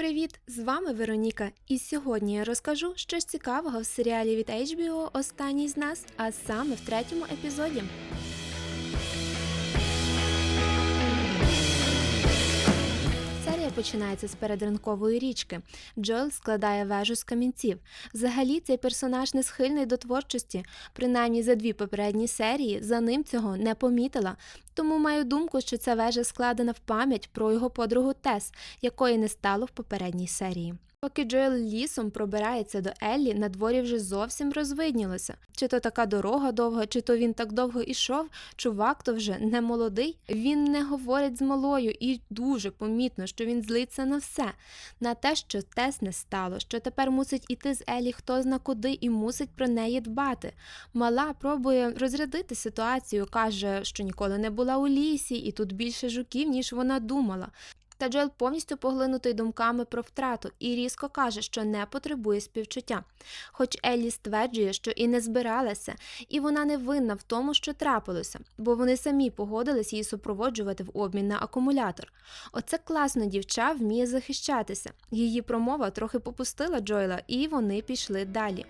Привіт! З вами Вероніка, і сьогодні я розкажу щось цікавого в серіалі від HBO Останній з нас, а саме в третьому епізоді. Серія починається з передринкової річки. Джоел складає вежу з камінців. Взагалі, цей персонаж не схильний до творчості. Принаймні за дві попередні серії за ним цього не помітила. Тому маю думку, що ця вежа складена в пам'ять про його подругу Тес, якої не стало в попередній серії. Поки Джоел лісом пробирається до Еллі, на дворі вже зовсім розвиднілося. Чи то така дорога довга, чи то він так довго ішов, чувак то вже не молодий. Він не говорить з малою, і дуже помітно, що він злиться на все, на те, що Тес не стало, що тепер мусить іти з Еллі хто зна куди і мусить про неї дбати. Мала пробує розрядити ситуацію, каже, що ніколи не була у лісі, і тут більше жуків, ніж вона думала. Та Джоел повністю поглинутий думками про втрату і різко каже, що не потребує співчуття. Хоч Еллі стверджує, що і не збиралася, і вона не винна в тому, що трапилося, бо вони самі погодились її супроводжувати в обмін на акумулятор. Оце класно дівча вміє захищатися. Її промова трохи попустила Джоела, і вони пішли далі.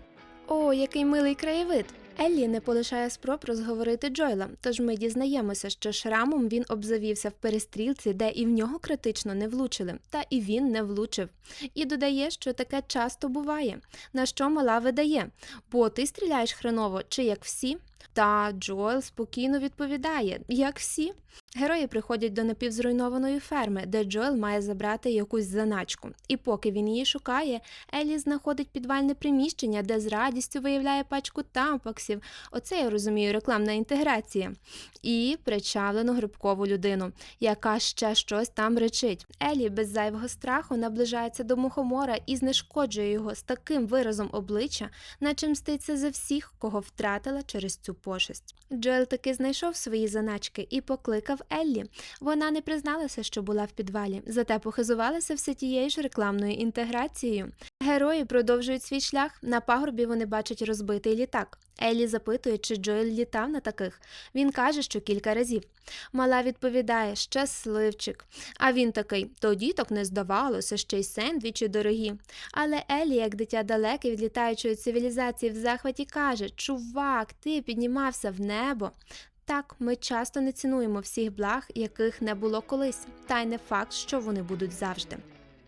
О, який милий краєвид! Еллі не полишає спроб розговорити Джойла, тож ми дізнаємося, що шрамом він обзавівся в перестрілці, де і в нього критично не влучили, та і він не влучив. І додає, що таке часто буває. На що мала видає? Бо ти стріляєш хреново, чи як всі? Та Джоел спокійно відповідає, як всі. Герої приходять до напівзруйнованої ферми, де Джоел має забрати якусь заначку. І поки він її шукає, Елі знаходить підвальне приміщення, де з радістю виявляє пачку тампаксів. Оце я розумію, рекламна інтеграція. І причавлену грибкову людину, яка ще щось там речить. Елі без зайвого страху наближається до мухомора і знешкоджує його з таким виразом обличчя, наче мститься за всіх, кого втратила через цю пошесть. Джоел таки знайшов свої заначки і покликав Еллі. Вона не призналася, що була в підвалі, зате похизувалася все тією ж рекламною інтеграцією. Герої продовжують свій шлях. На пагорбі вони бачать розбитий літак. Еллі запитує, чи Джоел літав на таких. Він каже, що кілька разів. Мала відповідає щасливчик. А він такий то діток не здавалося, ще й сендвічі дорогі. Але Еллі, як дитя далеке від літаючої цивілізації, в захваті каже: Чувак, ти піднімався в небо. Так, ми часто не цінуємо всіх благ, яких не було колись, та й не факт, що вони будуть завжди.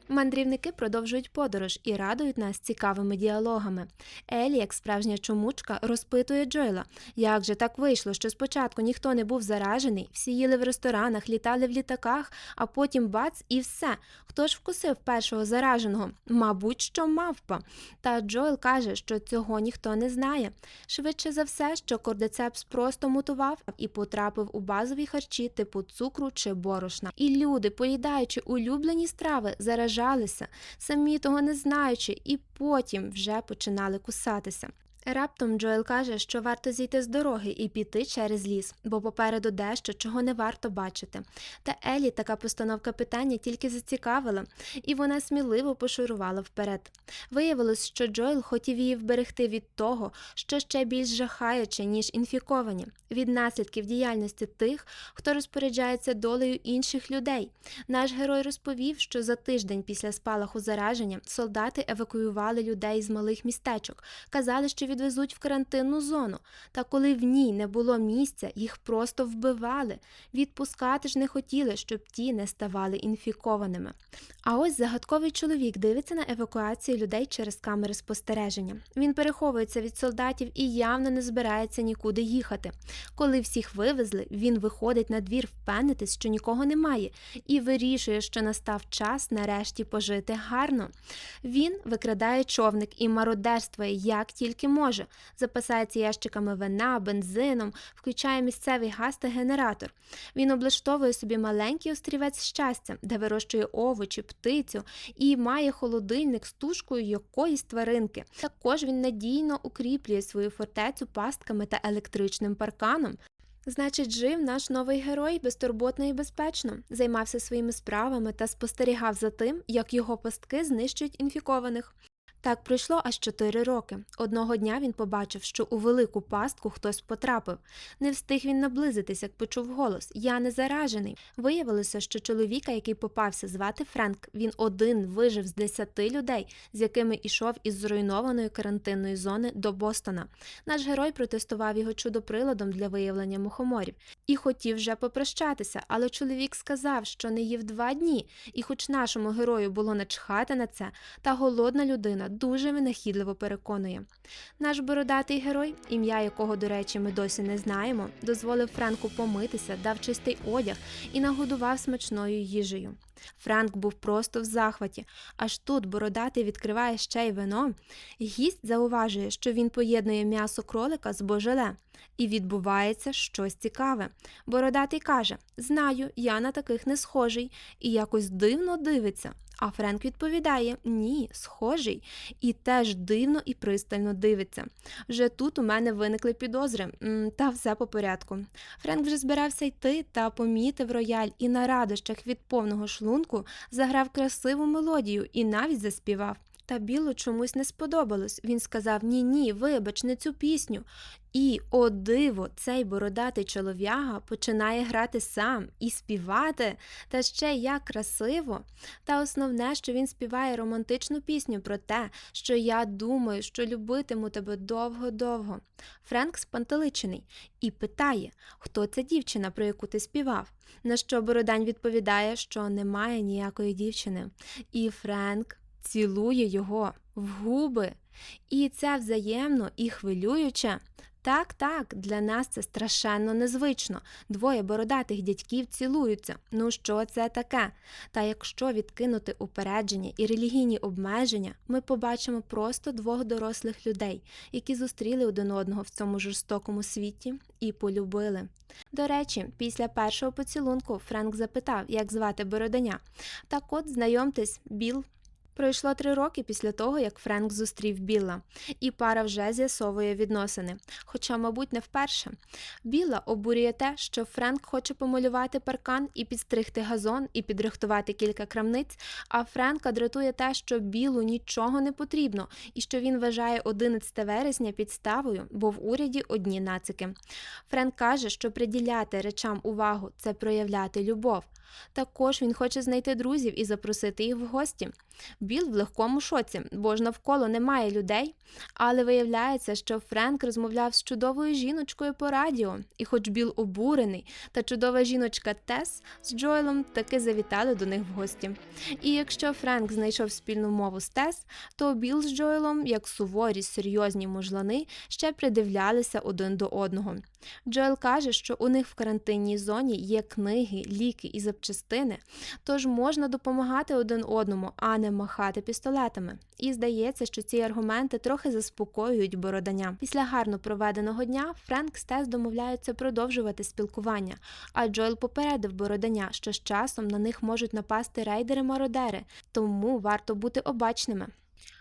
Мандрівники продовжують подорож і радують нас цікавими діалогами. Елі, як справжня чомучка, розпитує Джойла, як же так вийшло, що спочатку ніхто не був заражений, всі їли в ресторанах, літали в літаках, а потім бац і все. Хто ж вкусив першого зараженого? Мабуть, що мавпа. Та Джоел каже, що цього ніхто не знає. Швидше за все, що кордицепс просто мутував і потрапив у базові харчі типу цукру чи борошна. І люди, поїдаючи улюблені страви, заражалися, самі того не знаючи, і потім вже починали кусатися. Раптом Джоел каже, що варто зійти з дороги і піти через ліс, бо попереду дещо, чого не варто бачити. Та Елі така постановка питання тільки зацікавила, і вона сміливо пошурувала вперед. Виявилось, що Джоел хотів її вберегти від того, що ще більш жахаюче, ніж інфіковані, від наслідків діяльності тих, хто розпоряджається долею інших людей. Наш герой розповів, що за тиждень після спалаху зараження солдати евакуювали людей з малих містечок, казали, що відвезуть в карантинну зону. Та коли в ній не було місця, їх просто вбивали. Відпускати ж не хотіли, щоб ті не ставали інфікованими. А ось загадковий чоловік дивиться на евакуацію людей через камери спостереження. Він переховується від солдатів і явно не збирається нікуди їхати. Коли всіх вивезли, він виходить на двір впевнитись, що нікого немає, і вирішує, що настав час нарешті пожити гарно. Він викрадає човник і мародерствує як тільки може, запасається ящиками вина, бензином, включає місцевий газ та генератор. Він облаштовує собі маленький острівець щастя, де вирощує овочі, птицю і має холодильник з тушкою якоїсь тваринки. Також він надійно укріплює свою фортецю пастками та електричним парканом. Значить, жив наш новий герой безтурботно і безпечно, займався своїми справами та спостерігав за тим, як його пастки знищують інфікованих. Так пройшло аж чотири роки. Одного дня він побачив, що у велику пастку хтось потрапив. Не встиг він наблизитись, як почув голос Я не заражений. Виявилося, що чоловіка, який попався звати Френк, він один вижив з десяти людей, з якими ішов із зруйнованої карантинної зони до Бостона. Наш герой протестував його чудоприладом для виявлення мухоморів і хотів вже попрощатися, але чоловік сказав, що не їв два дні, і хоч нашому герою було начхати на це, та голодна людина дуже винахідливо переконує. Наш бородатий герой, ім'я якого, до речі, ми досі не знаємо, дозволив Франку помитися, дав чистий одяг і нагодував смачною їжею. Франк був просто в захваті. Аж тут бородатий відкриває ще й вино. Гість зауважує, що він поєднує м'ясо кролика з божеле. І відбувається щось цікаве. Бородатий каже: Знаю, я на таких не схожий, і якось дивно дивиться. А Френк відповідає: Ні, схожий, і теж дивно і пристально дивиться. Вже тут у мене виникли підозри, та все по порядку. Френк вже збирався йти та помітив рояль і на радощах від повного шлунку заграв красиву мелодію і навіть заспівав. Та Білу чомусь не сподобалось. Він сказав: Ні, ні, вибач, не цю пісню. І, о диво, цей бородатий чолов'яга починає грати сам і співати, та ще як красиво. Та основне, що він співає романтичну пісню про те, що я думаю, що любитиму тебе довго-довго. Френк спантеличений і питає, хто ця дівчина, про яку ти співав. На що Бородань відповідає, що немає ніякої дівчини. І Френк цілує його в губи. І це взаємно і хвилююче. Так, так, для нас це страшенно незвично. Двоє бородатих дядьків цілуються. Ну що це таке? Та якщо відкинути упередження і релігійні обмеження, ми побачимо просто двох дорослих людей, які зустріли один одного в цьому жорстокому світі і полюбили. До речі, після першого поцілунку Френк запитав, як звати Бородання. Так от, знайомтесь, Біл. Пройшло три роки після того, як Френк зустрів Білла, і пара вже з'ясовує відносини, хоча, мабуть, не вперше. Білла обурює те, що Френк хоче помалювати паркан і підстригти газон, і підрихтувати кілька крамниць, а Френка дратує те, що Білу нічого не потрібно, і що він вважає 11 вересня підставою, бо в уряді одні нацики. Френк каже, що приділяти речам увагу це проявляти любов. Також він хоче знайти друзів і запросити їх в гості. Біл в легкому шоці, бо ж навколо немає людей. Але виявляється, що Френк розмовляв з чудовою жіночкою по радіо, і хоч Біл обурений, та чудова жіночка Тес з Джоелом таки завітали до них в гості. І якщо Френк знайшов спільну мову з Тес, то Біл з Джоелом, як суворі, серйозні мужлани, ще придивлялися один до одного. Джоел каже, що у них в карантинній зоні є книги, ліки і запчастини, тож можна допомагати один одному, а не махати пістолетами. І здається, що ці аргументи трохи заспокоюють бородання. Після гарно проведеного дня Френк з Тес домовляються продовжувати спілкування, а Джоел попередив бородання, що з часом на них можуть напасти рейдери-мародери, тому варто бути обачними.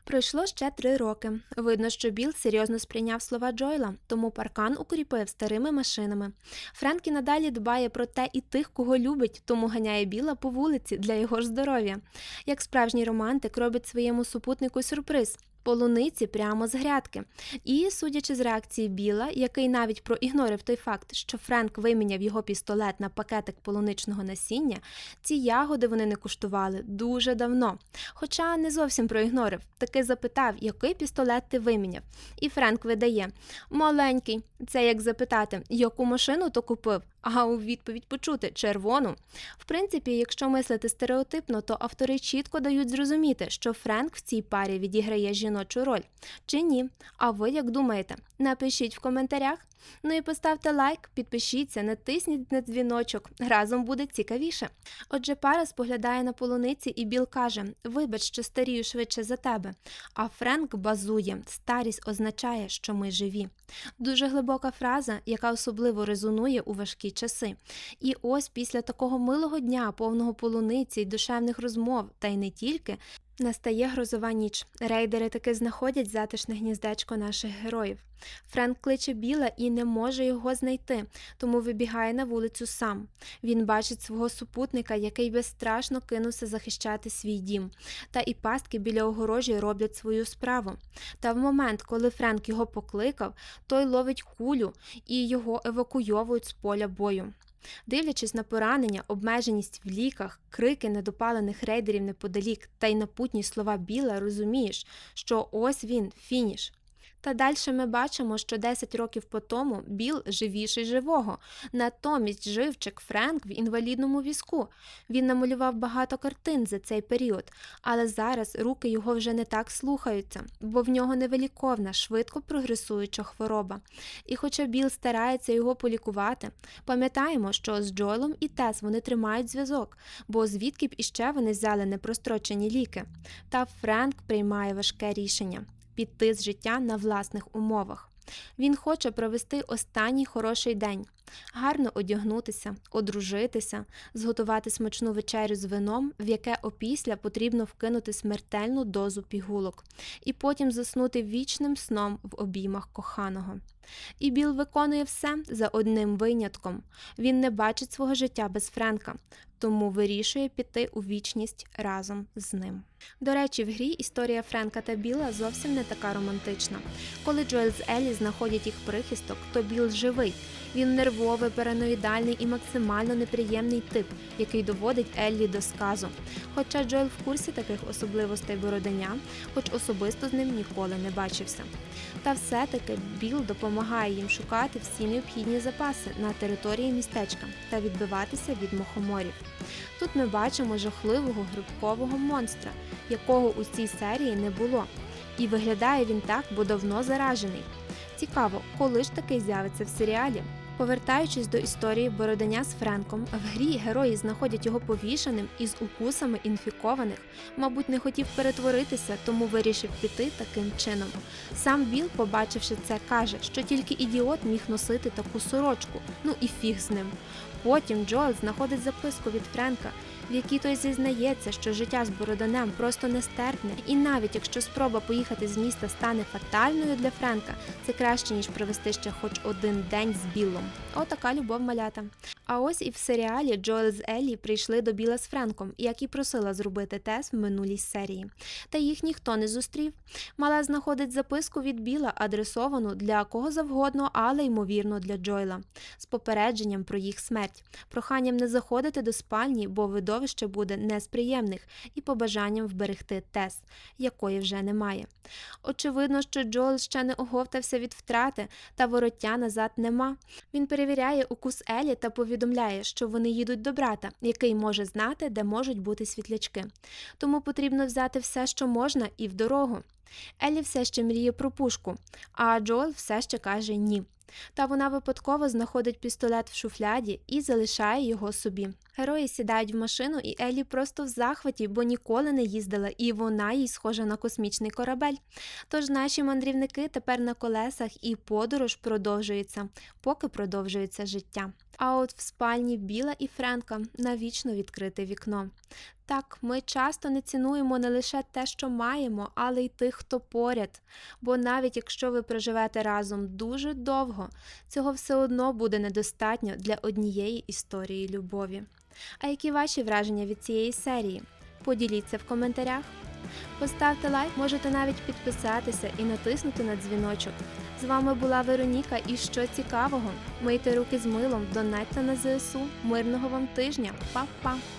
Пройшло ще три роки. Видно, що Біл серйозно сприйняв слова Джойла, тому паркан укріпив старими машинами. Френкі надалі дбає про те і тих, кого любить, тому ганяє Біла по вулиці для його ж здоров'я. Як справжній романтик робить своєму супутнику сюрприз. Полуниці прямо з грядки. І, судячи з реакції Біла, який навіть проігнорив той факт, що Френк виміняв його пістолет на пакетик полуничного насіння, ці ягоди вони не куштували дуже давно. Хоча не зовсім проігнорив, таки запитав, який пістолет ти виміняв. І Френк видає маленький. Це як запитати, яку машину то купив, а у відповідь почути червону. В принципі, якщо мислити стереотипно, то автори чітко дають зрозуміти, що Френк в цій парі відіграє жіночу роль. Чи ні? А ви як думаєте? Напишіть в коментарях. Ну і поставте лайк, підпишіться, натисніть на дзвіночок. Разом буде цікавіше. Отже, пара споглядає на полуниці, і Біл каже: Вибач, що старію швидше за тебе. А Френк базує: старість означає, що ми живі. Дуже глибока фраза, яка особливо резонує у важкі часи. І ось після такого милого дня, повного полуниці й душевних розмов, та й не тільки. Настає грозова ніч. Рейдери таки знаходять затишне гніздечко наших героїв. Френк кличе Біла і не може його знайти, тому вибігає на вулицю сам. Він бачить свого супутника, який безстрашно кинувся захищати свій дім. Та і пастки біля огорожі роблять свою справу. Та в момент, коли Френк його покликав, той ловить кулю і його евакуйовують з поля бою. Дивлячись на поранення, обмеженість в ліках, крики недопалених рейдерів неподалік та й напутні слова Біла, розумієш, що ось він, фініш. Та далі ми бачимо, що 10 років по тому Біл живіший живого. Натомість живчик Френк в інвалідному візку. Він намалював багато картин за цей період, але зараз руки його вже не так слухаються, бо в нього невеликовна, швидко прогресуюча хвороба. І хоча Біл старається його полікувати, пам'ятаємо, що з Джоелом і Тес вони тримають зв'язок, бо звідки б іще вони взяли непрострочені ліки. Та Френк приймає важке рішення піти з життя на власних умовах. Він хоче провести останній хороший день, гарно одягнутися, одружитися, зготувати смачну вечерю з вином, в яке опісля потрібно вкинути смертельну дозу пігулок, і потім заснути вічним сном в обіймах коханого. І Біл виконує все за одним винятком. Він не бачить свого життя без Френка, тому вирішує піти у вічність разом з ним. До речі, в грі історія Френка та Біла зовсім не така романтична. Коли Джоель з Еллі знаходять їх прихисток, то Біл живий. Він нервовий, параноїдальний і максимально неприємний тип, який доводить Еллі до сказу. Хоча Джоел в курсі таких особливостей бородання, хоч особисто з ним ніколи не бачився. Та все-таки Біл допомагає їм шукати всі необхідні запаси на території містечка та відбиватися від мухоморів. Тут ми бачимо жахливого грибкового монстра, якого у цій серії не було. І виглядає він так, бо давно заражений. Цікаво, коли ж такий з'явиться в серіалі. Повертаючись до історії бородання з Френком, в грі герої знаходять його повішеним із укусами інфікованих. Мабуть, не хотів перетворитися, тому вирішив піти таким чином. Сам Біл, побачивши це, каже, що тільки ідіот міг носити таку сорочку. Ну і фіг з ним. Потім Джоел знаходить записку від Френка, в якій той зізнається, що життя з Бороданем просто нестерпне, і навіть якщо спроба поїхати з міста стане фатальною для Френка, це краще ніж провести ще хоч один день з Біллом. Отака любов малята. А ось і в серіалі Джоел з Еллі прийшли до Біла з Френком, як і просила зробити Тес в минулій серії. Та їх ніхто не зустрів. Мала знаходить записку від Біла, адресовану для кого завгодно, але ймовірно для Джойла, з попередженням про їх смерть, проханням не заходити до спальні, бо видовище буде не з приємних, і побажанням вберегти Тес, якої вже немає. Очевидно, що Джоел ще не оговтався від втрати, та вороття назад нема. Він перевіряє укус Елі та повідомляє, що вони їдуть до брата, який може знати, де можуть бути світлячки. Тому потрібно взяти все, що можна, і в дорогу. Елі все ще мріє про пушку, а Джоел все ще каже ні. Та вона випадково знаходить пістолет в шуфляді і залишає його собі. Герої сідають в машину, і Елі просто в захваті, бо ніколи не їздила, і вона їй схожа на космічний корабель. Тож наші мандрівники тепер на колесах і подорож продовжується, поки продовжується життя. А от в спальні Біла і Френка навічно відкрите вікно. Так, ми часто не цінуємо не лише те, що маємо, але й тих, хто поряд. Бо навіть якщо ви проживете разом дуже довго, цього все одно буде недостатньо для однієї історії любові. А які ваші враження від цієї серії? Поділіться в коментарях. Поставте лайк, можете навіть підписатися і натиснути на дзвіночок. З вами була Вероніка, і що цікавого, мийте руки з милом, донатьте на ЗСУ. Мирного вам тижня, Па-па!